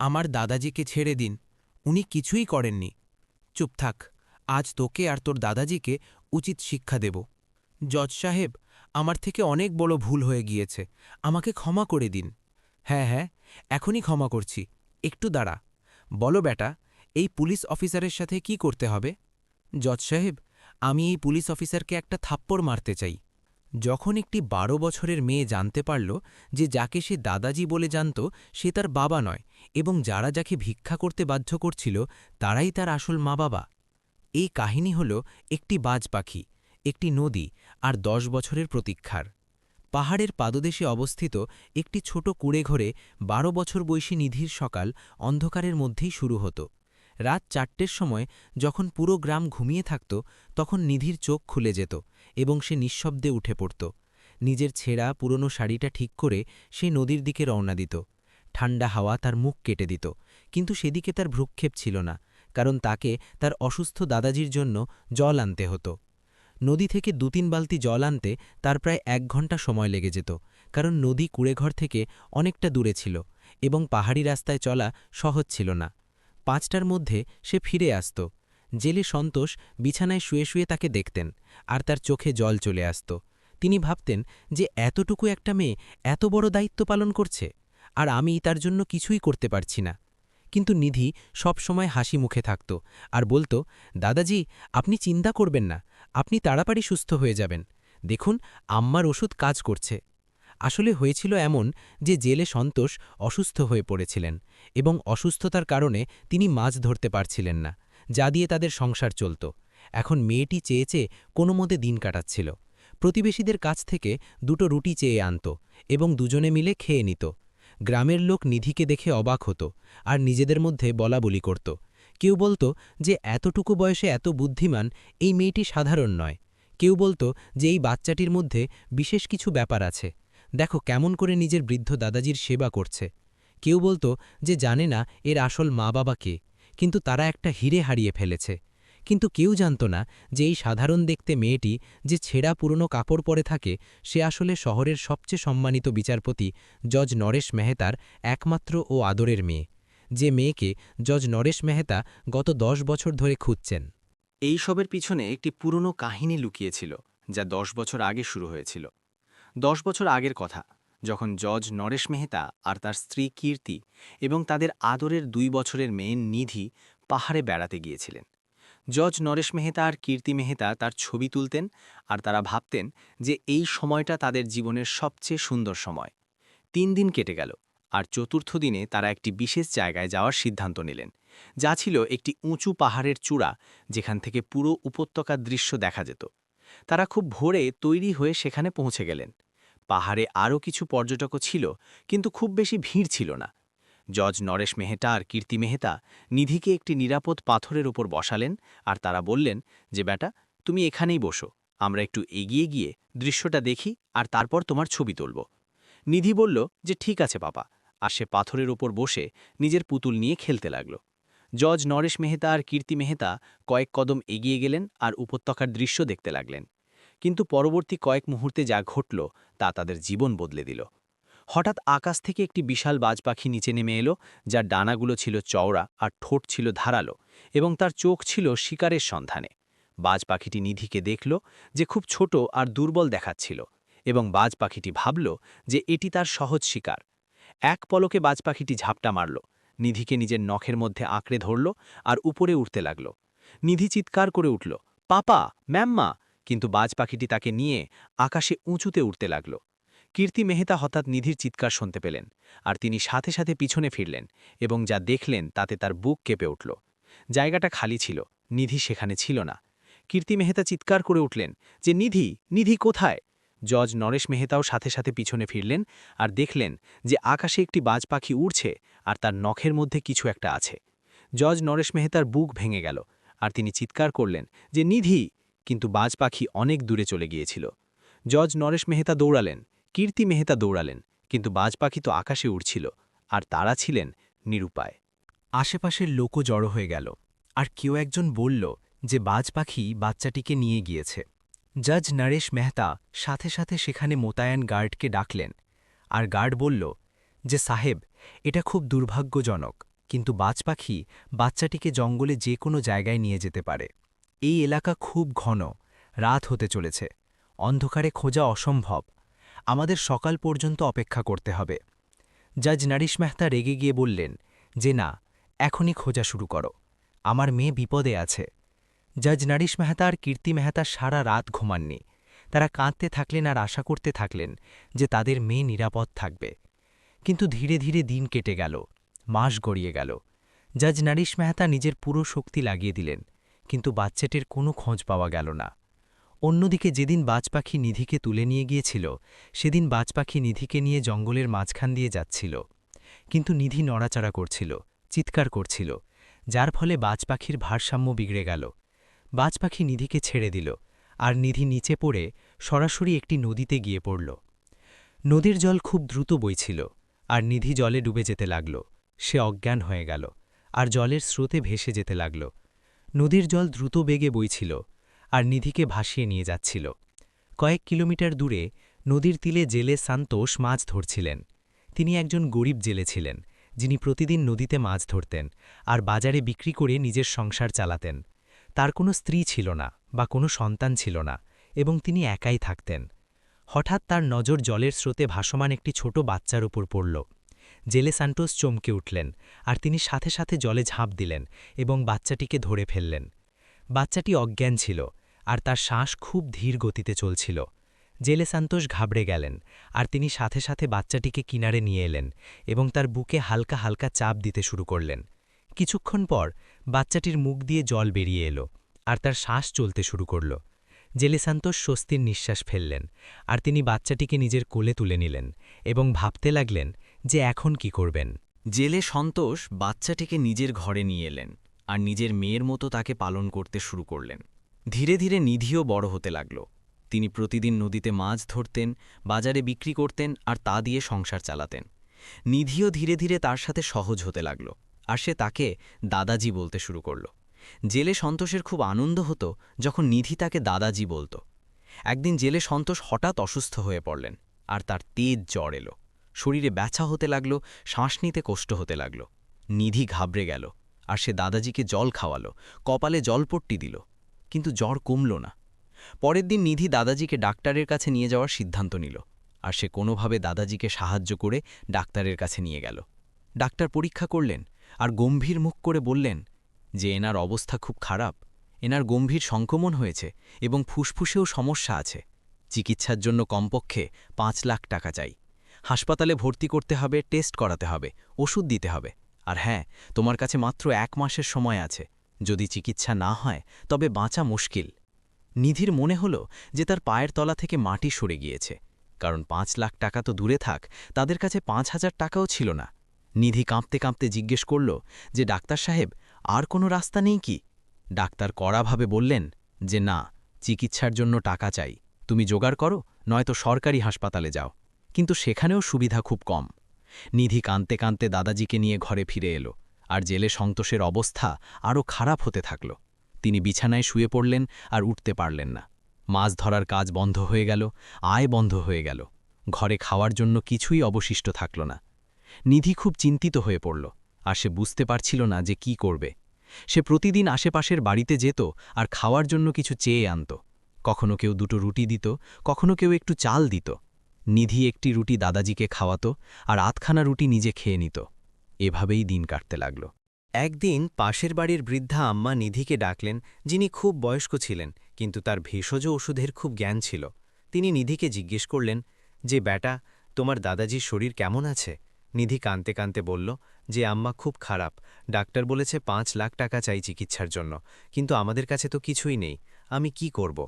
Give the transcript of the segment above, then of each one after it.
আমার দাদাজিকে ছেড়ে দিন, উনি কিছুই করেননি। চুপ থাক, আজ তোকে আর তোর দাদাজিকে উচিত শিক্ষা দেব। জজ সাহেব, আমার থেকে অনেক বড় ভুল হয়ে গিয়েছে, আমাকে ক্ষমা করে দিন। হ্যাঁ হ্যাঁ এখনই ক্ষমা করছি, একটু দাঁড়া। বলো বেটা, এই পুলিশ অফিসারের সাথে কি করতে হবে? জজ সাহেব, আমি এই পুলিশ অফিসারকে একটা থাপ্পড় মারতে চাই। যখন একটি বারো বছরের মেয়ে জানতে পারল যে যাকে সে দাদাজি বলে জানত, সে তার বাবা নয় এবং যারা যাকে ভিক্ষা করতে বাধ্য করছিল, তারাই তার আসল মা বাবা। এই কাহিনী হল একটি বাজ পাখি, একটি নদী আর দশ বছরের প্রতীক্ষার। পাহাড়ের পাদদেশে অবস্থিত একটি ছোট কুড়েঘরে বারো বছর বয়সী নিধির সকাল অন্ধকারের মধ্যেই শুরু হতো। রাত চারটের সময় যখন পুরো গ্রাম ঘুমিয়ে থাকত, তখন নিধির চোখ খুলে যেত। এবং সে নিঃশব্দে উঠে পড়ত। নিজের ছেঁড়া পুরনো শাড়িটা ঠিক করে সে নদীর দিকে রওনা দিত। ঠান্ডা হাওয়া তার মুখ কেটে দিত, কিন্তু সেদিকে তার ভ্রুক্ষেপ ছিল না, কারণ তাকে তার অসুস্থ দাদাজির জন্য জল আনতে হতো। নদী থেকে দু তিন বালতি জল আনতে তার প্রায় এক ঘণ্টা সময় লেগে যেত, কারণ নদী কুড়েঘর থেকে অনেকটা দূরে ছিল এবং পাহাড়ি রাস্তায় চলা সহজ ছিল না। পাঁচটার মধ্যে সে ফিরে আসত। জেলে সন্তোষ বিছানায় শুয়ে শুয়ে তাকে দেখতেন, আর তার চোখে জল চলে আসত। তিনি ভাবতেন যে এতটুকু একটা মেয়ে এত বড় দায়িত্ব পালন করছে, আর আমি তার জন্য কিছুই করতে পারছি না। কিন্তু নিধি সব সময় হাসি মুখে থাকত আর বলতো, দাদাজি, আপনি চিন্তা করবেন না, আপনি তাড়াতাড়ি সুস্থ হয়ে যাবেন। দেখুন, আম্মার ওষুধ কাজ করছে। আসলে হয়েছিল এমন যে জেলে সন্তোষ অসুস্থ হয়ে পড়েছিলেন এবং অসুস্থতার কারণে তিনি মাছ ধরতে পারছিলেন না। যা দিয়ে তাদের সংসার চলত। এখন মেয়েটি চেয়ে চেয়ে কোনো মতে দিন কাটাচ্ছিল। প্রতিবেশীদের কাছ থেকে দুটো রুটি চেয়ে আনত এবং দুজনে মিলে খেয়ে নিত। গ্রামের লোক নিধিকে দেখে অবাক হতো আর নিজেদের মধ্যে বলা বলি করত। কেউ বলতো যে এতটুকু বয়সে এত বুদ্ধিমান এই মেয়েটি সাধারণ নয়। কেউ বলতো যে এই বাচ্চাটির মধ্যে বিশেষ কিছু ব্যাপার আছে। দেখো কেমন করে নিজের বৃদ্ধ দাদাজির সেবা করছে। কেউ বলতো যে জানে না এর আসল মা বাবা কে। কিন্তু তারা একটা হিরে হারিয়ে ফেলেছে। কিন্তু কেউ জানত না যে এই সাধারণ দেখতে মেয়েটি যে ছেঁড়া পুরনো কাপড় পরে থাকে, সে আসলে শহরের সবচেয়ে সম্মানিত বিচারপতি জজ নরেশ মেহতার একমাত্র ও আদরের মেয়ে, যে মেয়েকে জজ নরেশ মেহতা গত দশ বছর ধরে খুঁজছেন। এই সবের পিছনে একটি পুরনো কাহিনী লুকিয়েছিল, যা দশ বছর আগে শুরু হয়েছিল। দশ বছর আগের কথা যখন জজ নরেশ মেহতা আর তার স্ত্রী কীর্তি এবং তাদের আদরের দুই বছরের মেয়ে নিধি পাহাড়ে বেড়াতে গিয়েছিলেন। জজ নরেশ মেহতা আর কীর্তি মেহতা তার ছবি তুলতেন আর তারা ভাবতেন যে এই সময়টা তাদের জীবনের সবচেয়ে সুন্দর সময়। তিন দিন কেটে গেল আর চতুর্থ দিনে তারা একটি বিশেষ জায়গায় যাওয়ার সিদ্ধান্ত নিলেন। যা ছিল একটি উঁচু পাহাড়ের চূড়া যেখান থেকে পুরো উপত্যকার দৃশ্য দেখা যেত। তারা খুব ভোরে তৈরি হয়ে সেখানে পৌঁছে গেলেন। পাহাড়ে আরও কিছু পর্যটকও ছিল, কিন্তু খুব বেশি ভিড় ছিল না। জজ নরেশ মেহতা আর কীর্তি মেহতা নিধিকে একটি নিরাপদ পাথরের ওপর বসালেন আর তারা বললেন যে, বেটা, তুমি এখানেই বসো, আমরা একটু এগিয়ে গিয়ে দৃশ্যটা দেখি আর তারপর তোমার ছবি তুলব। নিধি বলল যে, ঠিক আছে বাবা আর সে পাথরের ওপর বসে নিজের পুতুল নিয়ে খেলতে লাগল। জজ নরেশ মেহতা আর কীর্তি মেহতা কয়েক কদম এগিয়ে গেলেন আর উপত্যকার দৃশ্য দেখতে লাগলেন। কিন্তু পরবর্তী কয়েক মুহূর্তে যা ঘটল, তা তাদের জীবন বদলে দিল। হঠাৎ আকাশ থেকে একটি বিশাল বাজ পাখি নিচে নেমে এলো, যার ডানাগুলো ছিল চওড়া আর ঠোঁট ছিল ধারালো এবং তার চোখ ছিল শিকারের সন্ধানে। বাজ পাখিটি নিধিকে দেখল যে খুব ছোট আর দুর্বল দেখাচ্ছিল এবং বাজ পাখিটি ভাবল যে এটি তার সহজ শিকার। এক পলকে বাজ পাখিটি ঝাপটা মারল, নিধিকে নিজের নখের মধ্যে আঁকড়ে ধরল আর উপরে উঠতে লাগল। নিধি চিৎকার করে উঠল, পাপা, ম্যাম্মা কিন্তু বাজ পাখিটি তাকে নিয়ে আকাশে উঁচুতে উঠতে লাগল। কীর্তি মেহতা হঠাৎ নিধির চিৎকার শুনতে পেলেন আর তিনি সাথে সাথে পিছনে ফিরলেন এবং যা দেখলেন তাতে তার বুক কেঁপে উঠল। জায়গাটা খালি ছিল, নিধি সেখানে ছিল না। কীর্তি মেহতা চিৎকার করে উঠলেন যে, নিধি নিধি কোথায়? জজ নরেশ মেহতাও সাথে সাথে পিছনে ফিরলেন আর দেখলেন যে, আকাশে একটি বাজ পাখি উড়ছে আর তার নখের মধ্যে কিছু একটা আছে। জজ নরেশ মেহতার বুক ভেঙে গেল আর তিনি চিৎকার করলেন যে, নিধি কিন্তু বাজ পাখি অনেক দূরে চলে গিয়েছিল। জজ নরেশ মেহতা দৌড়ালেন, কীর্তি মেহতা দৌড়ালেন, কিন্তু বাজ পাখি তো আকাশে উড়ছিল, আর তারা ছিলেন নিরুপায়। আশেপাশের লোকও জড়ো হয়ে গেল, আর কেউ একজন বলল যে বাজ পাখি বাচ্চাটিকে নিয়ে গিয়েছে। জজ নরেশ মেহতা সাথে সাথে সেখানে মোতায়েন গার্ডকে ডাকলেন, আর গার্ড বলল যে, সাহেব, এটা খুব দুর্ভাগ্যজনক, কিন্তু বাজ পাখি বাচ্চাটিকে জঙ্গলে যে কোনো জায়গায় নিয়ে যেতে পারে। এই এলাকা খুব ঘন, রাত হতে চলেছে। অন্ধকারে খোঁজা অসম্ভব। আমাদের সকাল পর্যন্ত অপেক্ষা করতে হবে। জাজ নারিশ মেহতা রেগে গিয়ে বললেন, যে না, এখনই খোঁজা শুরু করো। আমার মেয়ে বিপদে আছে। জাজ নারিশ মেহতা আর কীর্তি মেহতা সারা রাত ঘুমাননি। তারা কাঁদতে থাকলেন আর আশা করতে থাকলেন যে তাদের মেয়ে নিরাপদ থাকবে। কিন্তু ধীরে ধীরে দিন কেটে গেল, মাস গড়িয়ে গেল। জাজ নারিশ মেহতা নিজের পুরো শক্তি লাগিয়ে দিলেন। কিন্তু বাচ্চাটির কোনো খোঁজ পাওয়া গেল না। অন্যদিকে যেদিন বাজপাখি নিধিকে তুলে নিয়ে গিয়েছিল, সেদিন বাজপাখি নিধিকে নিয়ে জঙ্গলের মাঝখান দিয়ে যাচ্ছিল। কিন্তু নিধি নড়াচড়া করছিল, চিৎকার করছিল, যার ফলে বাজপাখির ভারসাম্য বিগড়ে গেল। বাজপাখি নিধিকে ছেড়ে দিল, আর নিধি নিচে পড়ে সরাসরি একটি নদীতে গিয়ে পড়ল। নদীর জল খুব দ্রুত বইছিল, আর নিধি জলে ডুবে যেতে লাগল। সে অজ্ঞান হয়ে গেল, আর জলের স্রোতে ভেসে যেতে লাগল। নদীর জল দ্রুত বেগে বইছিল আর নিধিকে ভাসিয়ে নিয়ে যাচ্ছিল। কয়েক কিলোমিটার দূরে নদীর তীরে জেলে সান্তোষ মাছ ধরছিলেন। তিনি একজন গরিব জেলে ছিলেন, যিনি প্রতিদিন নদীতে মাছ ধরতেন আর বাজারে বিক্রি করে নিজের সংসার চালাতেন। তার কোনো স্ত্রী ছিল না বা কোনো সন্তান ছিল না এবং তিনি একাই থাকতেন। হঠাৎ তার নজর জলের স্রোতে ভাসমান একটি ছোট বাচ্চার উপর পড়ল। জেলে সান্টোস চমকে উঠলেন আর তিনি সাথে সাথে জলে ঝাঁপ দিলেন এবং বাচ্চাটিকে ধরে ফেললেন। বাচ্চাটি অজ্ঞান ছিল আর তার শ্বাস খুব ধীর গতিতে চলছিল। জেলে সান্তোষ ঘাবড়ে গেলেন আর তিনি সাথে সাথে বাচ্চাটিকে কিনারে নিয়ে এলেন এবং তার বুকে হালকা হালকা চাপ দিতে শুরু করলেন। কিছুক্ষণ পর বাচ্চাটির মুখ দিয়ে জল বেরিয়ে এলো আর তার শ্বাস চলতে শুরু করল। জেলে সান্তোষ স্বস্তির নিঃশ্বাস ফেললেন আর তিনি বাচ্চাটিকে নিজের কোলে তুলে নিলেন এবং ভাবতে লাগলেন যে এখন কি করবেন? জেলে সন্তোষ বাচ্চাটিকে নিজের ঘরে নিয়ে এলেন আর নিজের মেয়ের মতো তাকে পালন করতে শুরু করলেন। ধীরে ধীরে নিধিও বড় হতে লাগল। তিনি প্রতিদিন নদীতে মাছ ধরতেন, বাজারে বিক্রি করতেন আর তা দিয়ে সংসার চালাতেন। নিধিও ধীরে ধীরে তার সাথে সহজ হতে লাগল আর সে তাকে দাদাজি বলতে শুরু করল। জেলে সন্তোষের খুব আনন্দ হতো যখন নিধি তাকে দাদাজি বলত। একদিন জেলে সন্তোষ হঠাৎ অসুস্থ হয়ে পড়লেন আর তার তেজ জ্বর এলো। শরীরে ব্যথা হতে লাগল, শ্বাস নিতে কষ্ট হতে লাগল। নিধি ঘাবড়ে গেল আর সে দাদাজিকে জল খাওয়ালো, কপালে জলপট্টি দিল। কিন্তু জ্বর কমল না। পরের দিন নিধি দাদাজিকে ডাক্তারের কাছে নিয়ে যাওয়ার সিদ্ধান্ত নিল আর সে কোনোভাবে দাদাজিকে সাহায্য করে ডাক্তারের কাছে নিয়ে গেল। ডাক্তার পরীক্ষা করলেন আর গম্ভীর মুখ করে বললেন, যে এনার অবস্থা খুব খারাপ, এনার গম্ভীর সংক্রমণ হয়েছে এবং ফুসফুসেও সমস্যা আছে। চিকিৎসার জন্য কমপক্ষে পাঁচ লাখ টাকা চাই। হাসপাতালে ভর্তি করতে হবে, টেস্ট করাতে হবে, ওষুধ দিতে হবে। আর হ্যাঁ তোমার কাছে মাত্র এক মাসের সময় আছে। যদি চিকিৎসা না হয়, তবে বাঁচা মুশকিল। নিধির মনে হল যে তার পায়ের তলা থেকে মাটি সরে গিয়েছে। কারণ পাঁচ লাখ টাকা তো দূরে থাক, তাদের কাছে পাঁচ হাজার টাকাও ছিল না। নিধি কাঁপতে কাঁপতে জিজ্ঞেস করল যে, ডাক্তার সাহেব, আর কোনো রাস্তা নেই কি? ডাক্তার কড়াভাবে বললেন যে, না, চিকিৎসার জন্য টাকা চাই। তুমি জোগাড় করো, নয়তো সরকারি হাসপাতালে যাও। কিন্তু সেখানেও সুবিধা খুব কম। নিধি কাঁদতে কাঁদতে দাদাজিকে নিয়ে ঘরে ফিরে এলো, আর জেলে সন্তোষের অবস্থা আরও খারাপ হতে থাকল। তিনি বিছানায় শুয়ে পড়লেন আর উঠতে পারলেন না। মাছ ধরার কাজ বন্ধ হয়ে গেল, আয় বন্ধ হয়ে গেল। ঘরে খাওয়ার জন্য কিছুই অবশিষ্ট থাকল না। নিধি খুব চিন্তিত হয়ে পড়ল, আর সে বুঝতে পারছিল না যে কি করবে। সে প্রতিদিন আশেপাশের বাড়িতে যেত আর খাওয়ার জন্য কিছু চেয়ে আনত। কখনো কেউ দুটো রুটি দিত, কখনো কেউ একটু চাল দিত। নিধি একটি রুটি দাদাজিকে খাওয়াত আর আধখানা রুটি নিজে খেয়ে নিত। এভাবেই দিন কাটতে লাগল। একদিন পাশের বাড়ির বৃদ্ধা আম্মা নিধিকে ডাকলেন, যিনি খুব বয়স্ক ছিলেন, কিন্তু তার ভেষজ ওষুধের খুব জ্ঞান ছিল। তিনি নিধিকে জিজ্ঞেস করলেন, যে ব্যাটা, তোমার দাদাজির শরীর কেমন আছে? নিধি কানতে কানতে বলল, যে আম্মা খুব খারাপ। ডাক্তার বলেছে পাঁচ লাখ টাকা চাই চিকিৎসার জন্য, কিন্তু আমাদের কাছে তো কিছুই নেই। আমি কি করব?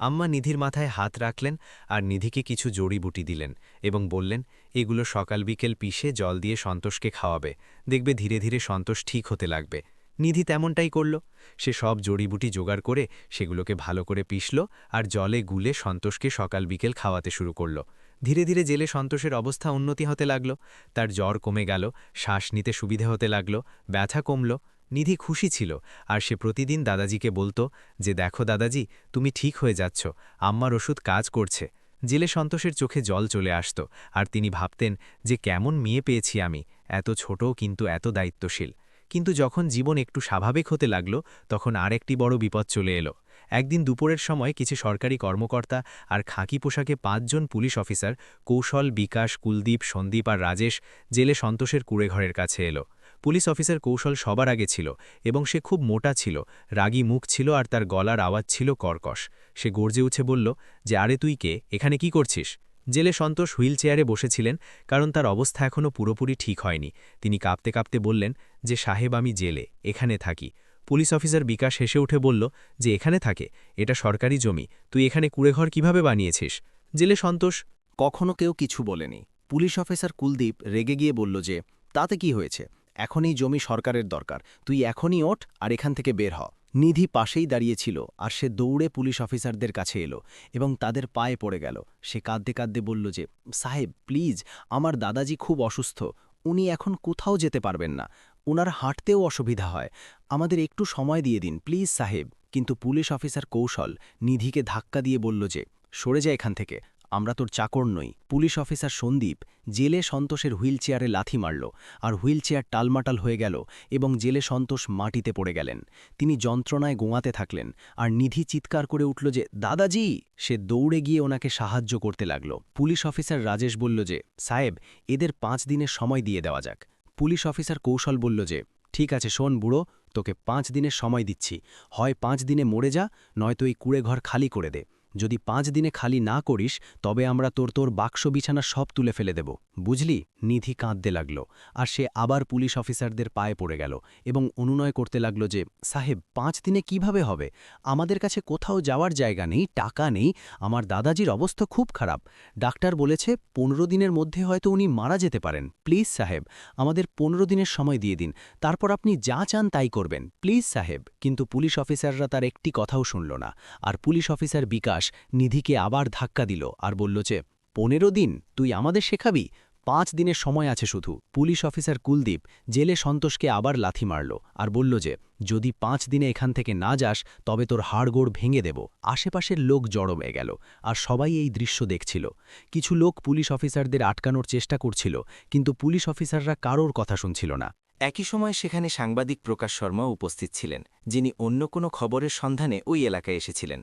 আম্মা নিধির মাথায় হাত রাখলেন আর নিধিকে কিছু জড়িবুটি দিলেন এবং বললেন, এগুলো সকাল বিকেল পিষে জল দিয়ে সন্তোষকে খাওয়াবে। দেখবে ধীরে ধীরে সন্তোষ ঠিক হতে লাগবে নিধি তেমনটাই করল। সে সব জড়িবুটি জোগাড় করে সেগুলোকে ভালো করে পিষল আর জলে গুলে সন্তোষকে সকাল বিকেল খাওয়াতে শুরু করল। ধীরে ধীরে জেলে সন্তোষের অবস্থা উন্নতি হতে লাগল। তার জ্বর কমে গেল, শ্বাস নিতে সুবিধে হতে লাগল, ব্যথা কমল নিধি খুশি ছিল আর সে প্রতিদিন দাদাজিকে বলতো যে, দেখো দাদাজি, তুমি ঠিক হয়ে যাচ্ছ, আম্মার ওষুধ কাজ করছে। জেলে সন্তোষের চোখে জল চলে আসত আর তিনি ভাবতেন যে, কেমন মেয়ে পেয়েছি আমি, এত ছোট কিন্তু এত দায়িত্বশীল। কিন্তু যখন জীবন একটু স্বাভাবিক হতে লাগল, তখন আরেকটি বড় বিপদ চলে এলো। একদিন দুপুরের সময় কিছু সরকারি কর্মকর্তা আর খাকি পোশাকে পাঁচজন পুলিশ অফিসার, কৌশল, বিকাশ, কুলদীপ, সন্দীপ আর রাজেশ জেলে সন্তোষের কুড়েঘরের কাছে এলো। পুলিশ অফিসার কৌশল সবার আগে ছিল এবং সে খুব মোটা ছিল, রাগী মুখ ছিল আর তার গলার আওয়াজ ছিল কর্কশ। সে গর্জে উঠে বলল, যে আরে তুই কে? এখানে কি করছিস? জেলে সন্তোষ হুইল চেয়ারে বসেছিলেন কারণ তার অবস্থা এখনও পুরোপুরি ঠিক হয়নি। তিনি কাঁপতে কাঁপতে বললেন, যে সাহেব, আমি জেলে, এখানে থাকি। পুলিশ অফিসার বিকাশ হেসে উঠে বলল, যে এখানে থাকে? এটা সরকারি জমি, তুই এখানে কুড়েঘর কীভাবে বানিয়েছিস? জেলে সন্তোষ, কখনো কেউ কিছু বলেনি। পুলিশ অফিসার কুলদীপ রেগে গিয়ে বলল যে, তাতে কি হয়েছে? এখনই জমি সরকারের দরকার। তুই এখনই ওঠ আর এখান থেকে বের হ। নিধি পাশেই দাঁড়িয়েছিল আর সে দৌড়ে পুলিশ অফিসারদের কাছে এলো এবং তাদের পায়ে পড়ে গেল। সে কাঁদতে কাঁদতে বলল যে, সাহেব, প্লিজ, আমার দাদাজি খুব অসুস্থ। উনি এখন কোথাও যেতে পারবেন না। ওনার হাঁটতেও অসুবিধা হয়। আমাদের একটু সময় দিয়ে দিন, প্লিজ, সাহেব। কিন্তু পুলিশ অফিসার কৌশল নিধিকে ধাক্কা দিয়ে বলল যে, সরে যায় এখান থেকে। আমরা তোর চাকর নই। পুলিশ অফিসার সন্দীপ জেলে সন্তোষের হুইল চেয়ারে লাথি মারল আর হুইল চেয়ার টালমাটাল হয়ে গেল এবং জেলে সন্তোষ মাটিতে পড়ে গেলেন। তিনি যন্ত্রণায় গোঁয়াতে থাকলেন আর নিধি চিৎকার করে উঠল যে, দাদাজি! সে দৌড়ে গিয়ে ওনাকে সাহায্য করতে লাগল। পুলিশ অফিসার রাজেশ বলল যে, সাহেব, এদের পাঁচ দিনের সময় দিয়ে দেওয়া যাক। পুলিশ অফিসার কৌশল বলল যে, ঠিক আছে, শোন বুড়ো, তোকে পাঁচ দিনের সময় দিচ্ছি। হয় পাঁচ দিনে মরে যা, নয়তো এই কুড়ে ঘর খালি করে দে। যদি পাঁচ দিনে খালি না করিস, তবে আমরা তোর তোর বাক্স বিছানা সব তুলে ফেলে দেব। বুঝলি? নিধি কাঁদতে লাগল, আর সে আবার পুলিশ অফিসারদের পায়ে পড়ে গেল এবং অনুনয় করতে লাগল যে, সাহেব, পাঁচ দিনে কীভাবে হবে? আমাদের কাছে কোথাও যাওয়ার জায়গা নেই, টাকা নেই, আমার দাদাজির অবস্থা খুব খারাপ। ডাক্তার বলেছে পনেরো দিনের মধ্যে হয়তো উনি মারা যেতে পারেন। প্লিজ, সাহেব, আমাদের পনেরো দিনের সময় দিয়ে দিন। তারপর আপনি যা চান তাই করবেন। প্লিজ, সাহেব। কিন্তু পুলিশ অফিসাররা তার একটি কথাও শুনল না, আর পুলিশ অফিসার বিকাশ নিধিকে আবার ধাক্কা দিল আর বলল যে, পনেরো দিন তুই আমাদের শেখাবি? পাঁচ দিনের সময় আছে শুধু। পুলিশ অফিসার কুলদীপ জেলে সন্তোষকে আবার লাথি মারল আর বলল যে, যদি পাঁচ দিনে এখান থেকে না যাস, তবে তোর হাড়গোড় ভেঙে দেব। আশেপাশের লোক জড়ো হয়ে গেল আর সবাই এই দৃশ্য দেখছিল। কিছু লোক পুলিশ অফিসারদের আটকানোর চেষ্টা করছিল, কিন্তু পুলিশ অফিসাররা কারোর কথা শুনছিল না। একই সময় সেখানে সাংবাদিক প্রকাশ শর্মা উপস্থিত ছিলেন, যিনি অন্য কোনো খবরের সন্ধানে ওই এলাকায় এসেছিলেন।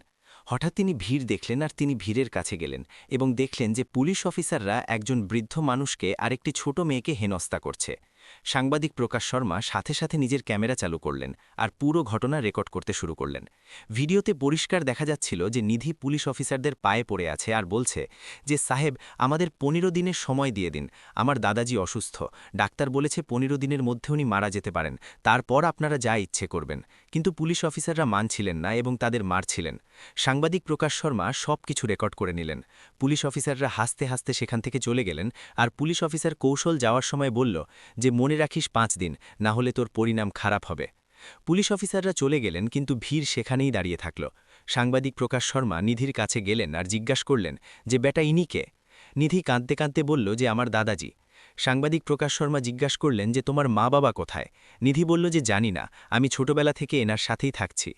হঠাৎ তিনি ভিড় দেখলেন আর তিনি ভিড়ের কাছে গেলেন এবং দেখলেন যে পুলিশ অফিসাররা একজন বৃদ্ধ মানুষকে আরেকটি ছোট মেয়েকে হেনস্তা করছে। সাংবাদিক প্রকাশ শর্মা সাথে সাথে নিজের ক্যামেরা চালু করলেন আর পুরো ঘটনা রেকর্ড করতে শুরু করলেন। ভিডিওতে পরিষ্কার দেখা যাচ্ছিল যে নিধি পুলিশ অফিসারদের পায়ে পড়ে আছে আর বলছে যে, সাহেব, আমাদের পনেরো দিনের সময় দিয়ে দিন। আমার দাদাজি অসুস্থ। ডাক্তার বলেছে পনেরো দিনের মধ্যে উনি মারা যেতে পারেন। তারপর আপনারা যা ইচ্ছে করবেন। কিন্তু পুলিশ অফিসাররা মানছিলেন না এবং তাদের মারছিলেন। সাংবাদিক প্রকাশ শর্মা সব কিছু রেকর্ড করে নিলেন। পুলিশ অফিসাররা হাসতে হাসতে সেখান থেকে চলে গেলেন আর পুলিশ অফিসার কৌশল যাওয়ার সময় বলল, যে মনে রাখিস পাঁচ দিন, না হলে তোর পরিণাম খারাপ হবে। পুলিশ অফিসাররা চলে গেলেন কিন্তু ভিড় সেখানেই দাঁড়িয়ে থাকল। সাংবাদিক প্রকাশ শর্মা নিধির কাছে গেলেন আর জিজ্ঞাস করলেন, যে বেটা ইনিকে নিধি কাঁদতে কাঁদতে বলল, যে আমার দাদাজি। সাংবাদিক প্রকাশ শর্মা জিজ্ঞাস করলেন যে, তোমার মা বাবা কোথায়? নিধি বলল যে, জানি না। আমি ছোটবেলা থেকে এনার সাথেই থাকছি।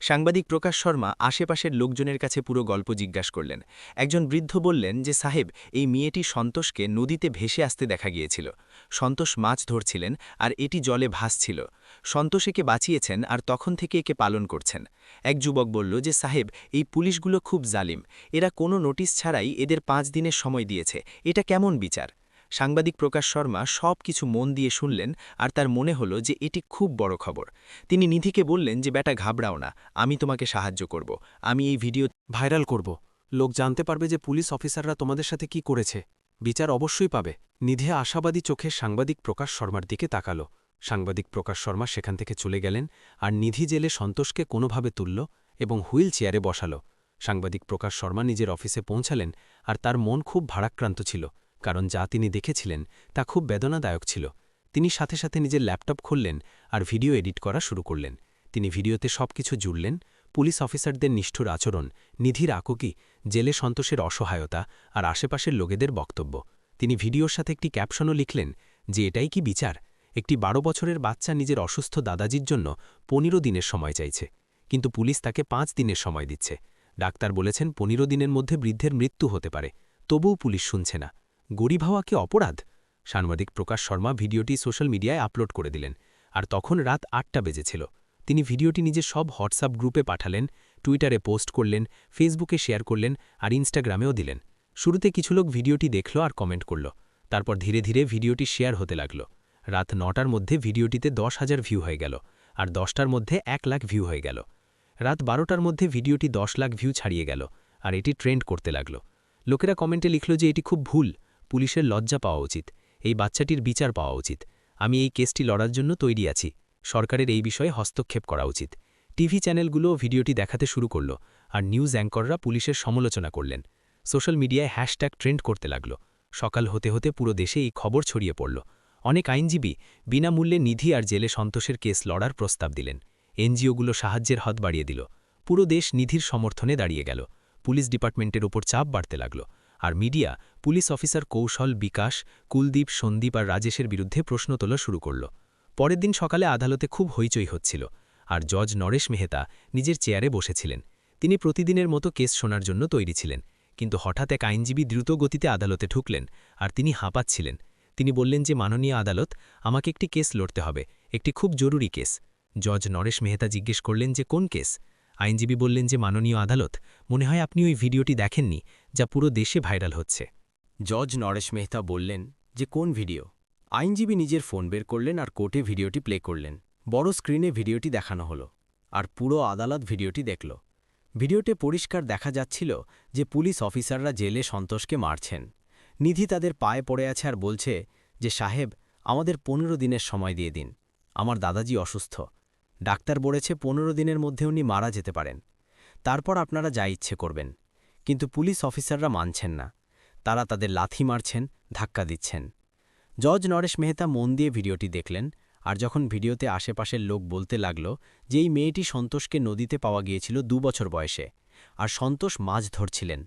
সাংবাদিক প্রকাশ শর্মা আশেপাশের লোকজনের কাছে পুরো গল্প জিজ্ঞাস করলেন। একজন বৃদ্ধ বললেন যে, সাহেব, এই মেয়েটি সন্তোষকে নদীতে ভেসে আসতে দেখা গিয়েছিল। সন্তোষ মাছ ধরছিলেন আর এটি জলে ভাসছিল। সন্তোষ একে বাঁচিয়েছেন আর তখন থেকে একে পালন করছেন। এক যুবক বলল যে, সাহেব, এই পুলিশগুলো খুব জালিম। এরা কোনো নোটিশ ছাড়াই এদের পাঁচ দিনের সময় দিয়েছে। এটা কেমন বিচার? সাংবাদিক প্রকাশ শর্মা সব কিছু মন দিয়ে শুনলেন আর তার মনে হলো যে এটি খুব বড় খবর। তিনি নিধিকে বললেন যে, বেটা, ঘাবড়াও না। আমি তোমাকে সাহায্য করব। আমি এই ভিডিও ভাইরাল করব। লোক জানতে পারবে যে পুলিশ অফিসাররা তোমাদের সাথে কি করেছে। বিচার অবশ্যই পাবে। নিধে আশাবাদী চোখে সাংবাদিক প্রকাশ শর্মার দিকে তাকালো। সাংবাদিক প্রকাশ শর্মা সেখান থেকে চলে গেলেন আর নিধি জেলে সন্তোষকে কোনোভাবে তুলল এবং হুইল চেয়ারে বসালো। সাংবাদিক প্রকাশ শর্মা নিজের অফিসে পৌঁছালেন আর তার মন খুব ভারাক্রান্ত ছিল। কারণ যা তিনি দেখেছিলেন তা খুব বেদনাদায়ক ছিল। তিনি সাথে সাথে নিজের ল্যাপটপ খুললেন আর ভিডিও এডিট করা শুরু করলেন। তিনি ভিডিওতে সবকিছু জুড়লেন, পুলিশ অফিসারদের নিষ্ঠুর আচরণ, নিধির আকুকি, জেলে সন্তোষের অসহায়তা আর আশেপাশের লোকেদের বক্তব্য। তিনি ভিডিওর সাথে একটি ক্যাপশনও লিখলেন যে এটাই কি বিচার? একটি বারো বছরের বাচ্চা নিজের অসুস্থ দাদাজির জন্য পনেরো দিনের সময় চাইছে। কিন্তু পুলিশ তাকে পাঁচ দিনের সময় দিচ্ছে। ডাক্তার বলেছেন পনেরো দিনের মধ্যে বৃদ্ধের মৃত্যু হতে পারে। তবুও পুলিশ শুনছে না। গরিব হওয়া কি অপরাধ? সাংবাদিক প্রকাশ শর্মা ভিডিওটি সোশ্যাল মিডিয়ায় আপলোড করে দিলেন। আর তখন রাত আটটা বেজেছিল। তিনি ভিডিওটি নিজের সব হোয়াটসঅ্যাপ গ্রুপে পাঠালেন, টুইটারে পোস্ট করলেন, ফেসবুকে শেয়ার করলেন আর ইনস্টাগ্রামেও দিলেন। শুরুতে কিছু লোক ভিডিওটি দেখল আর কমেন্ট করল। তারপর ধীরে ধীরে ভিডিওটি শেয়ার হতে লাগল। রাত নটার মধ্যে ভিডিওটিতে দশ হাজার ভিউ হয়ে গেল আর দশটার মধ্যে এক লাখ ভিউ হয়ে গেল। রাত বারোটার মধ্যে ভিডিওটি দশ লাখ ভিউ ছাড়িয়ে গেল আর এটি ট্রেন্ড করতে লাগল। লোকেরা কমেন্টে লিখল যে এটি খুব ভুল। পুলিশের লজ্জা পাওয়া উচিত, এই বাচ্চাটির বিচার পাওয়া উচিত। আমি এই কেসটি লড়ার জন্য তৈরি আছি। সরকারের এই বিষয়ে হস্তক্ষেপ করা উচিত। টিভি চ্যানেলগুলো ভিডিওটি দেখাতে শুরু করল আর নিউজ অ্যাঙ্কররা পুলিশের সমালোচনা করলেন। সোশ্যাল মিডিয়ায় হ্যাশট্যাগ ট্রেন্ড করতে লাগল। সকাল হতে হতে পুরো দেশে এই খবর ছড়িয়ে পড়ল। অনেক আইনজীবী বিনামূল্যে নিধি আর জেলে সন্তোষের কেস লড়ার প্রস্তাব দিলেন। এনজিওগুলো সাহায্যের হাত বাড়িয়ে দিল। পুরো দেশ নিধির সমর্থনে দাঁড়িয়ে গেল। পুলিশ ডিপার্টমেন্টের ওপর চাপ বাড়তে লাগল। আর মিডিয়া, পুলিশ অফিসার কৌশল বিকাশ, কুলদীপ, সন্দীপ আর রাজেশের বিরুদ্ধে প্রশ্ন তোলা শুরু করল। পরের দিন সকালে আদালতে খুব হইচই হচ্ছিল আর জজ নরেশ মেহতা নিজের চেয়ারে বসেছিলেন। তিনি প্রতিদিনের মতো কেস শোনার জন্য তৈরি ছিলেন, কিন্তু হঠাৎ এক আইনজীবী দ্রুত গতিতে আদালতে ঢুকলেন আর তিনি হাঁপাচ্ছিলেন। তিনি বললেন যে, মাননীয় আদালত, আমাকে একটি কেস লড়তে হবে, একটি খুব জরুরি কেস। জজ নরেশ মেহতা জিজ্ঞেস করলেন যে, কোন কেস? আইনজীবী বললেন যে, মাননীয় আদালত, মনে হয় আপনি ওই ভিডিওটি দেখেননি। যা পুরো দেশে ভাইরাল হচ্ছে। জজ নরেশ মেহতা বললেন যে, কোন ভিডিও? আইনজীবী নিজের ফোন বের করলেন আর কোর্টে ভিডিওটি প্লে করলেন। বড় স্ক্রিনে ভিডিওটি দেখানো হলো আর পুরো আদালত ভিডিওটি দেখল। ভিডিওতে পরিষ্কার দেখা যাচ্ছিল যে, পুলিশ অফিসাররা জেলে সন্তোষকে মারছেন। নিধি তাদের পায়ে পড়ে আছে আর বলছে যে, সাহেব, আমাদের পনেরো দিনের সময় দিয়ে দিন। আমার দাদাজি অসুস্থ। ডাক্তার বলেছে পনেরো দিনের মধ্যে উনি মারা যেতে পারেন। তারপর আপনারা যা ইচ্ছে করবেন। কিন্তু পুলিশ অফিসাররা মানছেন না। তারা তাদের লাথি মারছেন, ধাক্কা দিচ্ছেন। জজ নরেশ মেহতা মন দিয়ে ভিডিওটি দেখলেন আর যখন ভিডিওতে আশেপাশের লোক বলতে লাগল যে এই মেয়েটি সন্তোষকে নদীতে পাওয়া গিয়েছিল দু বছর বয়সে আর সন্তোষ মাছ ধরছিলেন,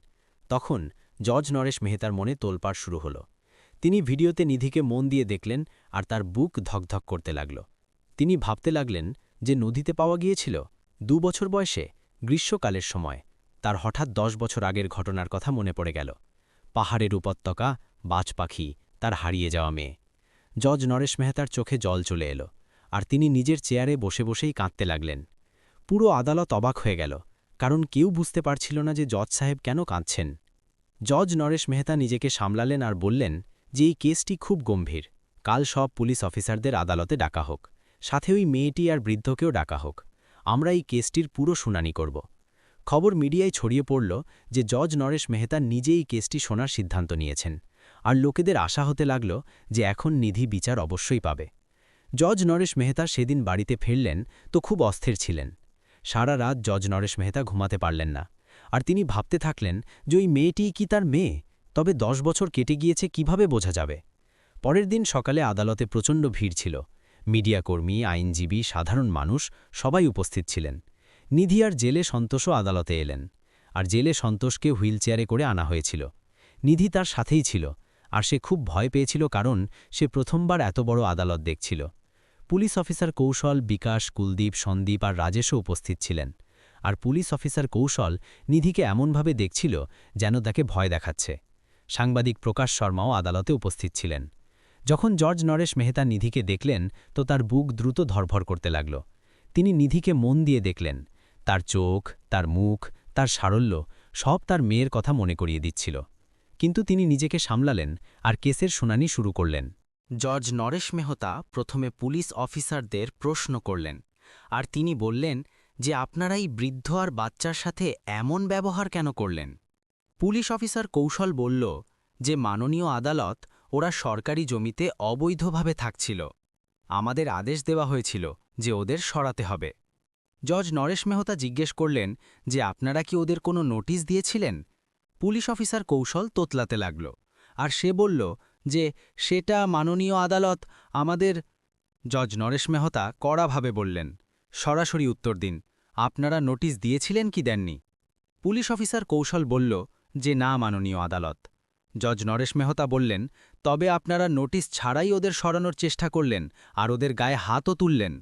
তখন জজ নরেশ মেহতার মনে তোলপাড় শুরু হল। তিনি ভিডিওতে নিধিকে মন দিয়ে দেখলেন আর তার বুক ধকধক করতে লাগল। তিনি ভাবতে লাগলেন যে নদীতে পাওয়া গিয়েছিল দু বছর বয়সে, গ্রীষ্মকালের সময়। তার হঠাৎ দশ বছর আগের ঘটনার কথা মনে পড়ে গেল। পাহাড়ের উপত্যকা, বাজ পাখি, তার হারিয়ে যাওয়া মেয়ে। জজ নরেশ মেহতার চোখে জল চলে এলো, আর তিনি নিজের চেয়ারে বসে বসেই কাঁদতে লাগলেন। পুরো আদালত অবাক হয়ে গেল, কারণ কেউ বুঝতে পারছিল না যে জজ সাহেব কেন কাঁদছেন। জজ নরেশ মেহতা নিজেকে সামলালেন আর বললেন যে এই কেসটি খুব গম্ভীর, কাল সব পুলিশ অফিসারদের আদালতে ডাকা হোক, সাথে ওই মেয়েটি আর বৃদ্ধকেও ডাকা হোক। আমরা এই কেসটির পুরো শুনানি করব। খবর মিডিয়ায় ছড়িয়ে পড়ল যে জজ নরেশ মেহতা নিজেই কেসটি শোনার সিদ্ধান্ত নিয়েছেন। আর লোকেদের আশা হতে লাগল যে এখন নিধি বিচার অবশ্যই পাবে। জজ নরেশ মেহতা সেদিন বাড়িতে ফিরলেন তো খুব অস্থির ছিলেন। সারা রাত জজ নরেশ মেহতা ঘুমাতে পারলেন না। আর তিনি ভাবতে থাকলেন যে ওই মেয়েটিই কি তার মেয়ে? তবে দশ বছর কেটে গিয়েছে কীভাবে বোঝা যাবে? পরের দিন সকালে আদালতে প্রচণ্ড ভিড় ছিল। মিডিয়াকর্মী, আইনজীবী, সাধারণ মানুষ সবাই উপস্থিত ছিলেন। নিধি আর জেলে সন্তোষও আদালতে এলেন, আর জেলে সন্তোষকে হুইলচেয়ারে করে আনা হয়েছিল। নিধি তার সাথেই ছিল, আর সে খুব ভয় পেয়েছিল কারণ সে প্রথমবার এত বড় আদালত দেখছিল। পুলিশ অফিসার কৌশল, বিকাশ, কুলদীপ, সন্দীপ আর রাজেশও উপস্থিত ছিলেন, আর পুলিশ অফিসার কৌশল নিধিকে এমনভাবে দেখছিল যেন তাকে ভয় দেখাচ্ছে। সাংবাদিক প্রকাশ শর্মাও আদালতে উপস্থিত ছিলেন। যখন জর্জ নরেশ মেহতা নিধিকে দেখলেন, তো তার বুক দ্রুত ধরভর করতে লাগল। তিনি নিধিকে মন দিয়ে দেখলেন তার চোখ, তার মুখ, তার সারল্য, সব তার মেয়ের কথা মনে করিয়ে দিচ্ছিল। কিন্তু তিনি নিজেকে সামলালেন আর কেসের শুনানি শুরু করলেন। জর্জ নরেশ মেহতা প্রথমে পুলিশ অফিসারদের প্রশ্ন করলেন আর তিনি বললেন যে, আপনারা এই বৃদ্ধ আর বাচ্চার সাথে এমন ব্যবহার কেন করলেন? পুলিশ অফিসার কৌশল বলল যে, মাননীয় আদালত ওরা সরকারি জমিতে অবৈধভাবে থাকছিল। আমাদের আদেশ দেওয়া হয়েছিল যে, ওদের সরাতে হবে। জজ নরেশ মেহতা জিজ্ঞেস করলেন যে আপনারা কি ওদের কোনো নোটিশ দিয়েছিলেন? পুলিশ অফিসার কৌশল তোতলাতে লাগল আর সে বলল যে সেটা মাননীয় আদালত আমাদের জজ নরেশ মেহতা কড়াভাবে বললেন। সরাসরি উত্তর দিন, আপনারা নোটিশ দিয়েছিলেন কি দেননি? পুলিশ অফিসার কৌশল বলল যে না মাননীয় আদালত। জজ নরেশ মেহতা বললেন, তবে আপনারা নোটিশ ছাড়াই ওদের সরানোর চেষ্টা করলেন আর ওদের গায়ে হাতও তুললেন।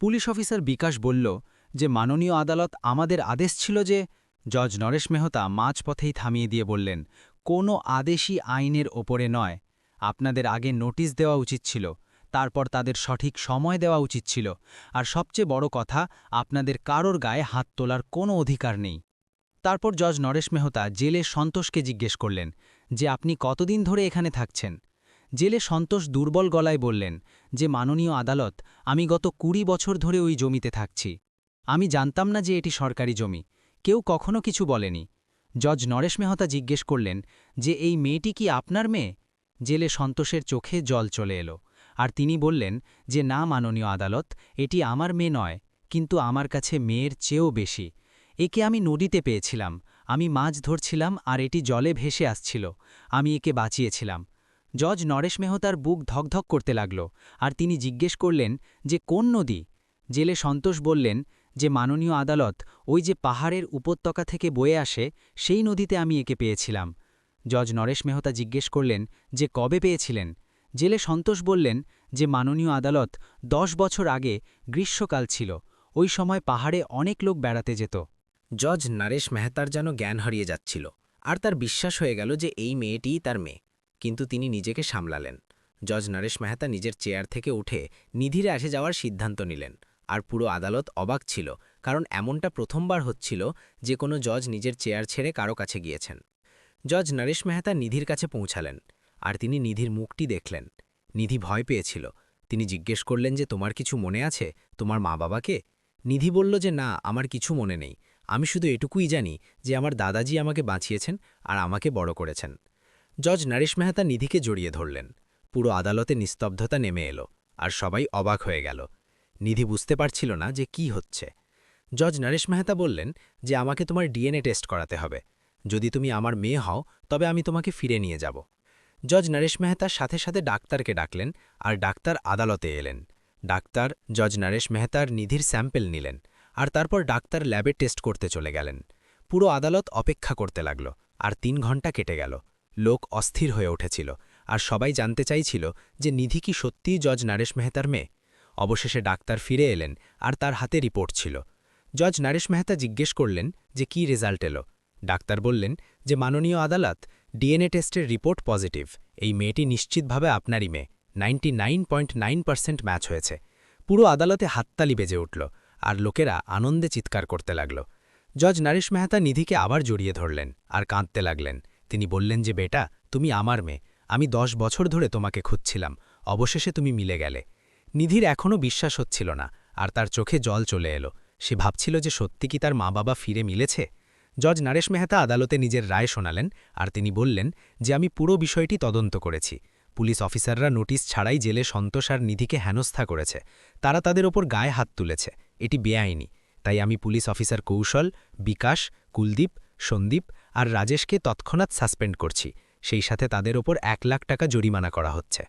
পুলিশ অফিসার বিকাশ বলল যে, মাননীয় আদালত আমাদের আদেশ ছিল যে, জজ নরেশ মেহতা মাঝপথেই থামিয়ে দিয়ে বললেন, কোনো আদেশই আইনের ওপরে নয়। আপনাদের আগে নোটিশ দেওয়া উচিত ছিল, তারপর তাদের সঠিক সময় দেওয়া উচিত ছিল। আর সবচেয়ে বড় কথা, আপনাদের কারোর গায়ে হাত তোলার কোনো অধিকার নেই। তারপর জজ নরেশ মেহতা জেলে সন্তোষকে জিজ্ঞেস করলেন, যে, আপনি কতদিন ধরে এখানে থাকছেন? জেলে সন্তোষ দুর্বল গলায় বললেন, যে মাননীয় আদালত, আমি গত কুড়ি বছর ধরে ওই জমিতে থাকছি। আমি জানতাম না যে এটি সরকারি জমি। কেউ কখনো কিছু বলেনি। জজ নরেশ মেহতা জিজ্ঞেস করলেন, যে এই মেয়েটি কি আপনার মেয়ে? জেলে সন্তোষের চোখে জল চলে এলো, আর তিনি বললেন, যে না, মাননীয় আদালত, এটি আমার মেয়ে নয়, কিন্তু আমার কাছে মেয়ের চেয়েও বেশি। একে আমি নদীতে পেয়েছিলাম। আমি মাছ ধরছিলাম আর এটি জলে ভেসে আসছিল। আমি একে বাঁচিয়েছিলাম। জজ নরেশ মেহতার বুক ধকধক করতে লাগল, আর তিনি জিজ্ঞেস করলেন যে কোন নদী? জেলে সন্তোষ বললেন যে মাননীয় আদালত ওই যে পাহাড়ের উপত্যকা থেকে বয়ে আসে সেই নদীতে আমি একে পেয়েছিলাম। জজ নরেশ মেহতা জিজ্ঞেস করলেন যে কবে পেয়েছিলেন? জেলে সন্তোষ বললেন যে মাননীয় আদালত দশ বছর আগে গ্রীষ্মকাল ছিল, ওই সময় পাহাড়ে অনেক লোক বেড়াতে যেত। জজ নরেশ মেহতার যেন জ্ঞান হারিয়ে যাচ্ছিল, আর তার বিশ্বাস হয়ে গেল যে এই মেয়েটিই তার মেয়ে। কিন্তু তিনি নিজেকে সামলালেন। জজ নরেশ মেহতা নিজের চেয়ার থেকে উঠে নিধিরে আসে যাওয়ার সিদ্ধান্ত নিলেন। আর পুরো আদালত অবাক ছিল, কারণ এমনটা প্রথমবার হচ্ছিল যে কোনো জজ নিজের চেয়ার ছেড়ে কারও কাছে গিয়েছেন। জজ নরেশ মেহতা নিধির কাছে পৌঁছালেন, আর তিনি নিধির মুখটি দেখলেন। নিধি ভয় পেয়েছিল। তিনি জিজ্ঞেস করলেন যে, তোমার কিছু মনে আছে? তোমার মা বাবাকে নিধি বলল যে, না, আমার কিছু মনে নেই। আমি শুধু এটুকুই জানি যে, আমার দাদাজি আমাকে বাঁচিয়েছেন আর আমাকে বড় করেছেন। জজ নরেশ মেহতা নিধিকে জড়িয়ে ধরলেন। পুরো আদালতে নিস্তব্ধতা নেমে এলো আর সবাই অবাক হয়ে গেল। নিধি বুঝতে পারছিল না যে কি হচ্ছে। জজ নরেশ মেহতা বললেন যে, আমাকে তোমার ডিএনএ টেস্ট করাতে হবে। যদি তুমি আমার মেয়ে হও, তবে আমি তোমাকে ফিরে নিয়ে যাব। জজ নরেশ মেহতার সাথে সাথে ডাক্তারকে ডাকলেন আর ডাক্তার আদালতে এলেন। ডাক্তার, জজ নরেশ মেহতার নিধির স্যাম্পেল নিলেন আর তারপর ডাক্তার ল্যাবে টেস্ট করতে চলে গেলেন। পুরো আদালত অপেক্ষা করতে লাগল আর তিন ঘণ্টা কেটে গেল। লোক অস্থির হয়ে উঠেছিল আর সবাই জানতে চাইছিল যে নিধি কি সত্যিই জজ নারেশ মেহতার মেয়ে। অবশেষে ডাক্তার ফিরে এলেন আর তার হাতে রিপোর্ট ছিল। জজ নারেশ মেহতা জিজ্ঞেস করলেন যে কি রেজাল্ট এলো? ডাক্তার বললেন যে মাননীয় আদালত ডিএনএ টেস্টের রিপোর্ট পজিটিভ। এই মেয়েটি নিশ্চিতভাবে আপনারই মেয়ে। নাইনটি ম্যাচ হয়েছে। পুরো আদালতে হাততালি বেজে উঠল আর লোকেরা আনন্দে চিৎকার করতে লাগল। জজ নারেশ মেহতা নিধিকে আবার জড়িয়ে ধরলেন আর কাঁদতে লাগলেন। তিনি বললেন যে, বেটা, তুমি আমার মেয়ে। আমি দশ বছর ধরে তোমাকে খুঁজছিলাম। অবশেষে তুমি মিলে গেলে। নিধির এখনও বিশ্বাস হচ্ছিল না, আর তার চোখে জল চলে এলো। সে ভাবছিল যে, সত্যি কি তার মা বাবা ফিরে মিলেছে? জজ নরেশ মেহতা আদালতে নিজের রায় শোনালেন, আর তিনি বললেন যে, আমি পুরো বিষয়টি তদন্ত করেছি। পুলিশ অফিসাররা নোটিশ ছাড়াই জেলে সন্তোষ আর নিধিকে হেনস্থা করেছে। তারা তাদের ওপর গায়ে হাত তুলেছে। এটি বেআইনি। তাই আমি পুলিশ অফিসার কৌশল, বিকাশ, কুলদীপ, সন্দীপ আর রাজেশকে তৎক্ষণাৎ সাসপেন্ড করছি। সেই সাথে তাদের ওপর এক লাখ টাকা জরিমানা করা হচ্ছে।